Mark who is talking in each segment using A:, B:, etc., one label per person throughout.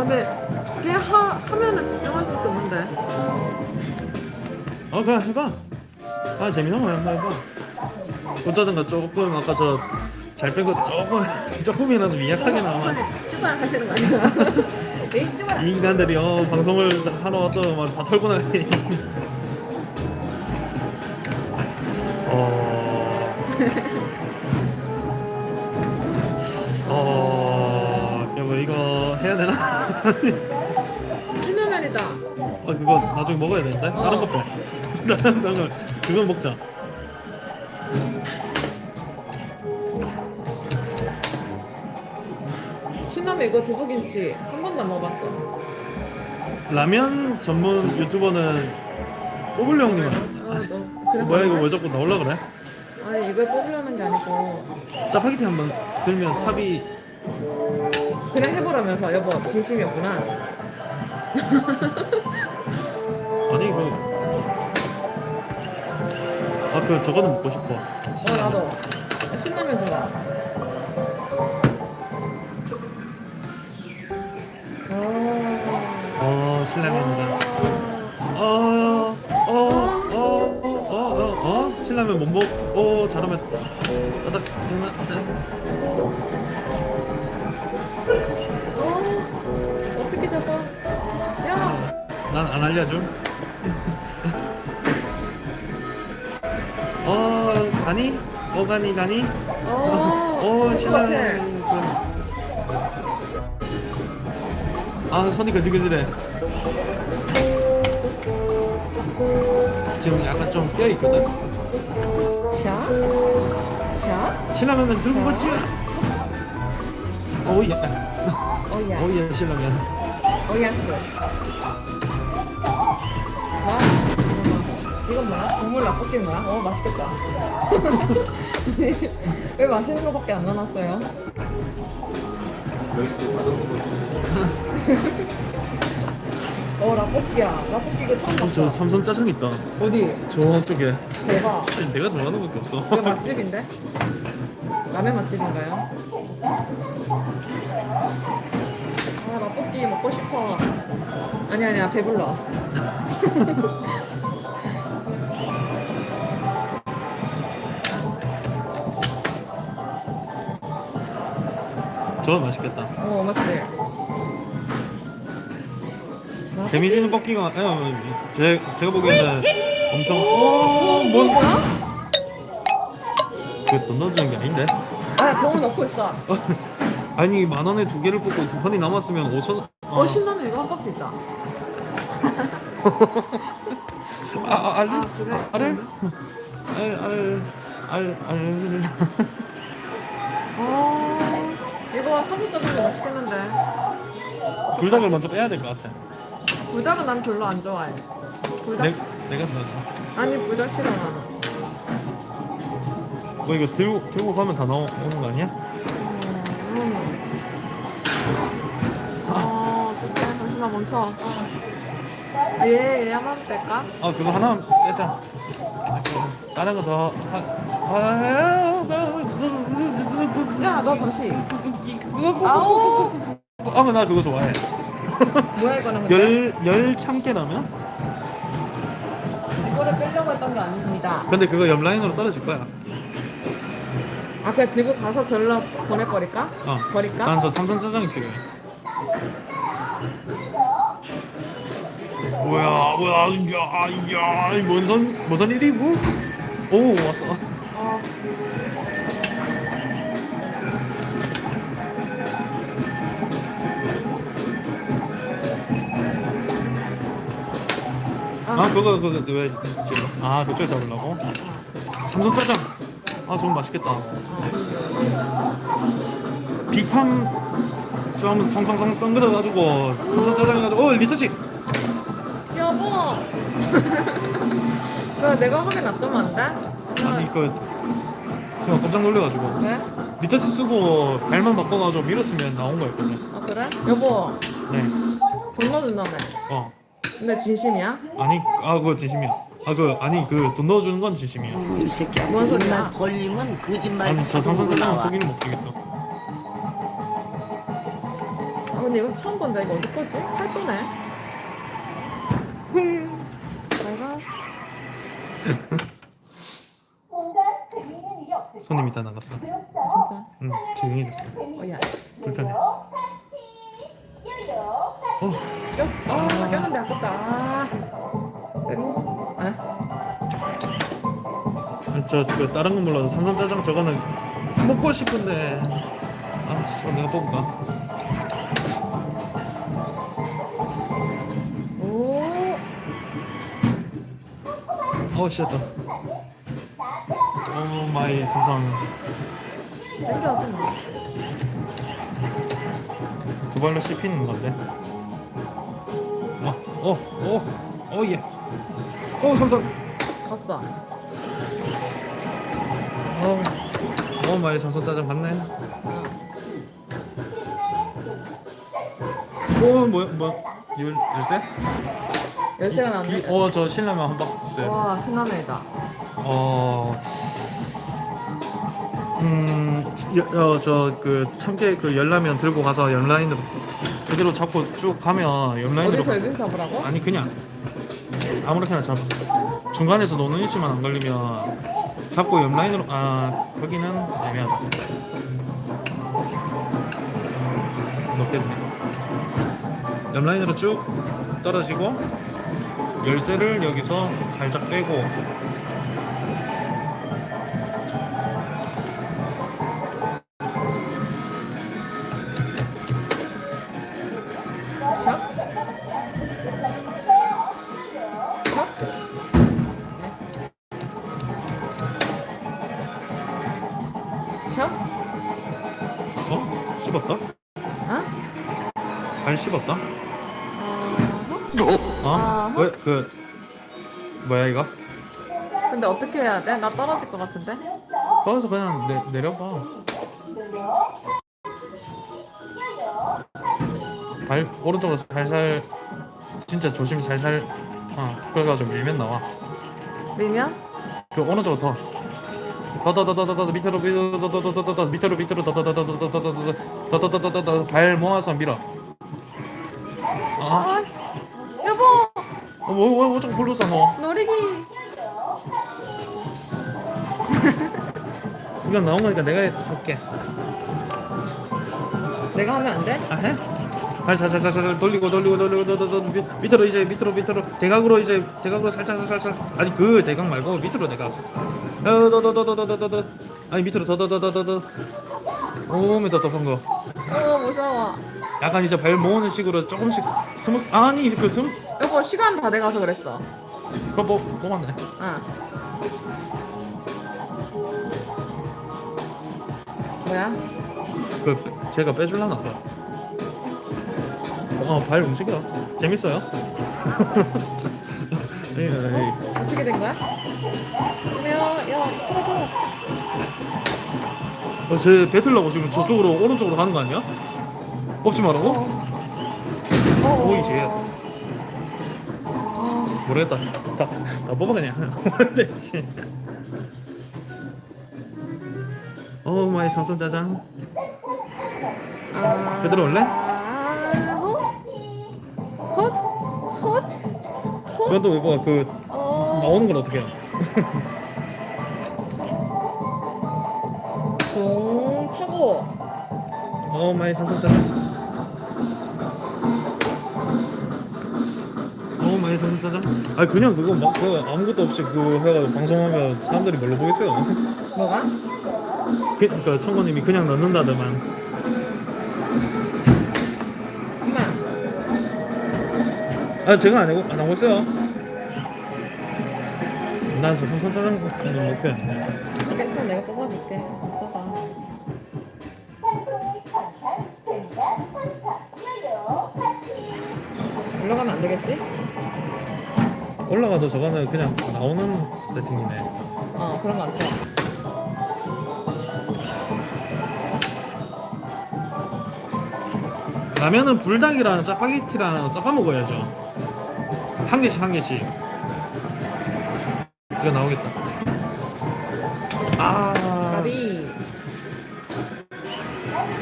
A: 아 근데 걔 하, 하면은 집중할 수 없는데.
B: 어 그냥 해봐. 아 재미난 거 한번 해봐. 어쩌든가 조금 아까 저 잘 뺀 거 조금 조금이라도 미약하게 나와.
A: 쭈발 하시는 거 아니야? 이
B: 인간들이 어 방송을 하러 왔다고 막다 털고 나가니. 어... 어...
A: 신라면이다
B: 어 그거 나중에 먹어야 되는데? 다른 거 빼. 다른 거 그건 먹자.
A: 신라면 이거 두부김치 한 번도 안 먹어봤어
B: 라면 전문 유튜버는 꼬불려 형님.
A: 아너 그래
B: 뭐야 이거 왜 자꾸 나올라 그래?
A: 아니 이걸 뽑으려는 게 아니고
B: 짜파게티 한번 들면 탑이
A: 그냥 해보라면서 여보 진심이었구나
B: 아니 그. 아그 저거는 먹고 싶어.
A: 어 나도 신라면 좋아 아.
B: 어 신라면이다. 어어어어어어 어, 어, 신라면 못 먹. 어 잘하면. 따닥 하나.
A: 어 어떻게 잡아 야
B: 난 안 알려줌. 어 가니? 어 가니 가니?
A: 어, 어것
B: 신라면. 아 손이 거지거지래. 지금 약간 좀 깨어 있거든.
A: 샤? 샤?
B: 신라면은 들고 가지. 오예. 오예 신라면.
A: 어야스 나? 이건 뭐야? 국물 라볶이 뭐야? 어 맛있겠다 왜 맛있는 거밖에 안 넣어놨어요? 어 라볶이야 라볶이 이거 처음
B: 어, 저
A: 봤어
B: 삼선 짜장 있다.
A: 어디?
B: 저 쪽에.
A: 대박
B: 아니, 내가 좋아하는 것도 없어.
A: 이거 맛집인데? 라면 맛집인가요? 아 라볶이 먹고 싶어 아니 아니야 배불러
B: 저거 맛있겠다.
A: 어 맞지?
B: 재미지는 꺾기가 예, 제, 제가 보기에는 엄청 어, 뭐뭔
A: 뭐야?
B: 그돈 넣어주는 게 아닌데
A: 아 병원 넣고 있어
B: 아니 만 원에 두 개를 뽑고 두 판이 남았으면 5천 원.
A: 어 신라면 이거 한 박스 있다.
B: 아, 아, 알,
A: 아, 그래?
B: 아, 알을? 알, 알, 알, 알.
A: 어 이거 짜장면 맛있겠는데.
B: 불닭을 먼저 빼야 될 것 같아.
A: 불닭은 난 별로 안 좋아해. 불닭?
B: 내, 내가 넣어줘
A: 아니 불닭 싫어 나는
B: 뭐 이거 들고, 들고 가면 다 나오는 거 아니야?
A: 멈춰. 얘, 얘 한번 뺄까?
B: 아 그거 하나만 빼자 다른 거더 아,
A: 야, 너 잠시.
B: 아우
A: 아우!
B: 아, 나 그거 좋아해.
A: 뭐야, 이거는 근데?
B: 열, 열 참깨 라면?
A: 이거를 빼려고 했던 게 아닙니다.
B: 근데 그거 옆 라인으로 떨어질 거야.
A: 아, 그냥 들고 가서 절로 보내버릴까?
B: 어.
A: 버릴까?
B: 난 저 삼선 짜장이 필요해. 뭐야, 뭐야, 야, 야, 뭔선, 뭔선 일이고? 오, 왔어.
A: 어.
B: 아, 그거, 그거, 왜, 지금? 아, 그쪽 잡으려고? 삼선 짜장. 아, 정말 맛있겠다. 비팜 좀 성성성 썬그려가지고 삼선 짜장 해가지고, 어, 리터치!
A: 여보! 그래, 내가 하게 놔두면 안 돼?
B: 아니, 그, 순간 깜짝 놀래가지고.
A: 왜?
B: 리터치 쓰고 발만 바꿔가지고 밀었으면 나온 거였거든.
A: 아, 그래? 여보,
B: 네.
A: 돈 넣어준다며.
B: 어.
A: 근데 진심이야?
B: 아니, 아, 그거 진심이야. 아, 그, 아니, 그, 돈 넣어주는 건 진심이야.
C: 이 새끼야
A: 뭔 소리야?
C: 입만 벌리면 거짓말
B: 아니, 저
C: 사고로
B: 삼선 짜장은
C: 나와
B: 포기를 못 하겠어.
A: 근데 이거 처음 본다. 이거 어디 거지? 팔도네. 내가
C: 뭔가 재미있는 일이 없을까?
B: 손님 이따 나갔어.
A: 진짜.
B: 응, 조용히 됐어.
A: 어 야.
B: 불편해.
C: 요요 파티 요요 파티
B: 어,
A: 껴. 아 꼈는데 아깝다. 아. 그리고 아.
B: 저, 그 다른 건 몰라도 삼선 짜장 저거는 먹고 싶은데. 아, 저 내가 뽑을까? 어, 씨였다. 오 마이 삼선.
A: 땡겨서 뭐.
B: 두 발로 씹히는 건데. 어, 어, 어, 어, 예. 어, 삼선.
A: 갔어.
B: 어, 어, 마이 삼선 짜장 맞네. 어, 뭐야, 뭐야? 열, 열쇠?
A: 열쇠가 나왔네.
B: 어, 저 신라면 한 박스.
A: 와 신라면이다.
B: 어, 음, 여, 어, 저, 그, 참깨 그 열라면 들고 가서 옆라인으로 그대로 잡고 쭉 가면 옆라인으로.
A: 어디서 여기서 잡으라고?
B: 아니, 그냥 아무렇게나 잡. 중간에서 노는 위치만 안 걸리면 잡고 옆라인으로, 아, 거기는 애매하다. 높겠네. 옆라인으로 쭉 떨어지고 열쇠를 여기서 살짝 빼고? 어? 씹었다?
A: 어?
B: 발 씹었다?
A: 어?
B: 어?
A: 아하.
B: 왜? 그 뭐야 이거?
A: 근데 어떻게 해야 돼? 나 떨어질 것 같은데?
B: 거기서 그냥 내, 내려봐 발 오른쪽으로 살살 진짜 조심 살살 어 그래가지고 밀면 나와
A: 밀면?
B: 그 오른쪽으로 더 더더더더더더 밑으로 밑으로 더더더더더 밑으로 밑으로 더더더더더더더더더더더더더 발 모아서 밀어 아,
A: 아!
B: 어, 뭐, 뭐, 뭐, 좀 불렀어, 너.
A: 놀이기!
B: 이건 나온 거니까 내가 할게.
A: 내가 하면 안 돼?
B: 아, 해? 발 살살 살살 돌리고 돌리고 돌리고 돌리고 밑- 밑으로 이제 밑으로 밑으로 대각으로 이제 대각으로 살짝 살짝 살짝 아니 그 대각 말고 밑으로 대각 더더더더더더더더 아니 밑으로 더더더더더더 오메 더더한 거
A: 어, 무서워.
B: 약간 이제 발 모으는 식으로 조금씩 스무스 아니 그 스무
A: 여보, 시간 다 돼가서 그랬어.
B: 그거 뭐 뽑았네
A: 응. 뭐야?
B: 그 빼- 제가 빼줄라나 봐. 어 발 움직여 재밌어요 에이, 에이.
A: 어떻게 된 거야? 그러면, 야, 풀어줘.
B: 어, 쟤 뱉으려고 지금 저쪽으로 오른쪽으로 가는 거 아니야? 뽑지 말라고?
A: 어.
B: 오이, 쟤.
A: 어.
B: 모르겠다. 다, 다 뽑아 그냥. 씨. 오 마이 삼선 짜장.
A: 아.
B: 그대로 올래?
A: 아, 헛? 헛? 헛? 헛?
B: 그건 또 이거 그
A: 어.
B: 나오는 건 어떻게 해?
A: 공 타고.
B: 오 마이 삼선 짜장. 오 마이 삼선 짜장. 아 그냥 그거 막 그거 아무것도 없이 그거 해가지고 방송하면 사람들이 뭘로 보겠어요?
A: 뭐가?
B: 그, 그러니까 청구님이 그냥 넣는다더만.
A: 엄마.
B: 아 제가 안 하고 안 하고 있어요. 난저 삼선 짜장 같은 거 목표였네.
A: 알겠어, 내가 뽑아줄게. 써봐. 올라가면 안 되겠지?
B: 올라가도 저거는 그냥 나오는 세팅이네.
A: 어, 그런 거 같아.
B: 라면은 불닭이랑 짜파게티랑 섞어 먹어야죠. 한 개씩 한 개씩. 이거 나오겠다. 아,
A: 가비.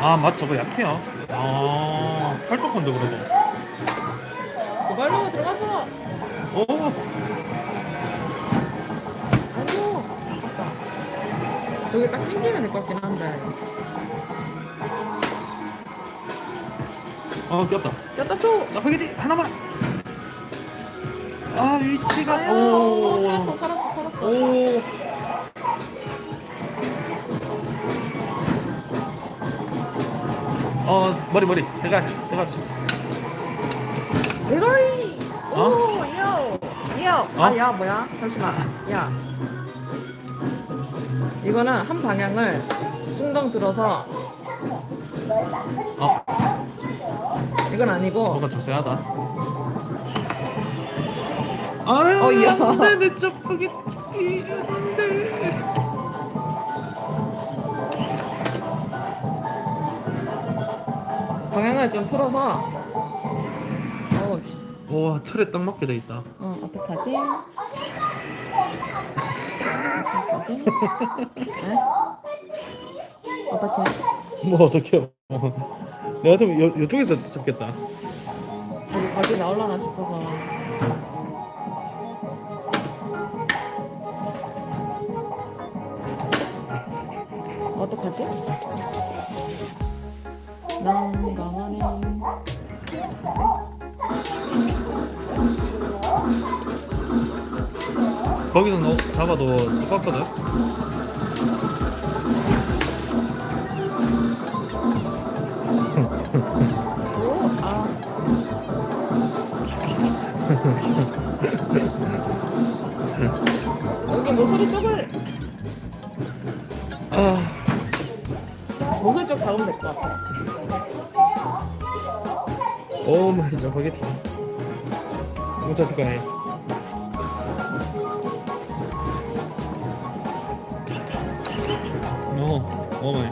B: 아, 맛 저거 약해요. 아 팔뚝건데 그래도
A: 두 발로 들어가서.
B: 오
A: 아이고, 아깝다. 저기 딱 당기면 될 것 같긴 한데.
B: 아 꼈다
A: 꼈다 쏘!
B: 짜파게티 하나만 아 위치가
A: 아유,
B: 오
A: 살았어, 살았어, 살았어.
B: 오 어, 머리, 머리. 대가, 대가.
A: 대가리! 오,
B: 어?
A: 요! 요!
B: 어?
A: 아, 야, 뭐야? 잠시만. 야. 이거는 한 방향을 숭덩 들어서,
B: 어,
A: 이건 아니고,
B: 뭐가 좀 세하다. 아유,
A: 어, 야.
B: 안 돼, 내 짜파게티. 안 돼.
A: 방향을 좀 틀어서.
B: 와, 틀에 딱 맞게 돼 있다.
A: 어, 어떡하지? 어떡하지? 에? 어떡해?
B: 뭐, 어떡해요. 내가 좀 요, 요쪽에서 잡겠다.
A: 여기 바지 나올라나 싶어서. 어떡하지? 난감하네.
B: 거기서 너 잡아도 똑같거든.
A: 오, 아. 여기 모서리 쪽을
B: 아,
A: 모서리 쪽 잡으면 될 것 같아.
B: 오 마이 짜파게티. 이거 잡을 거네. 어, 오 마이.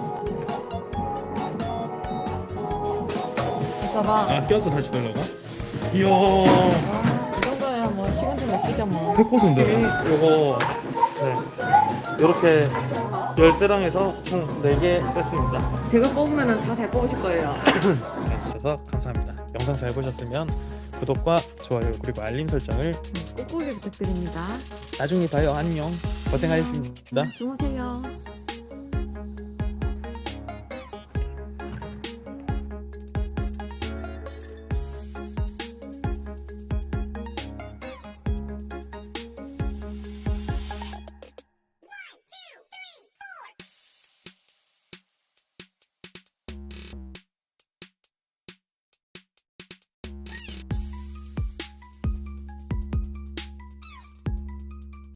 A: 봐봐.
B: 아, 껴서 다시 돌려가? 이야.
A: 아, 이 정도야 뭐 시간 좀 맡기자 뭐.
B: 백보수인데 요거 네 요렇게 열쇠랑해서 총 4개 뺐습니다
A: 제가 뽑으면은 다잘 뽑으실 거예요.
B: 해주셔서 감사합니다 영상 잘 보셨으면 구독과 좋아요 그리고 알림 설정을
A: 꾹꾹이 부탁드립니다.
B: 나중에 봐요 안녕 고생하셨습니다
A: 주무세요.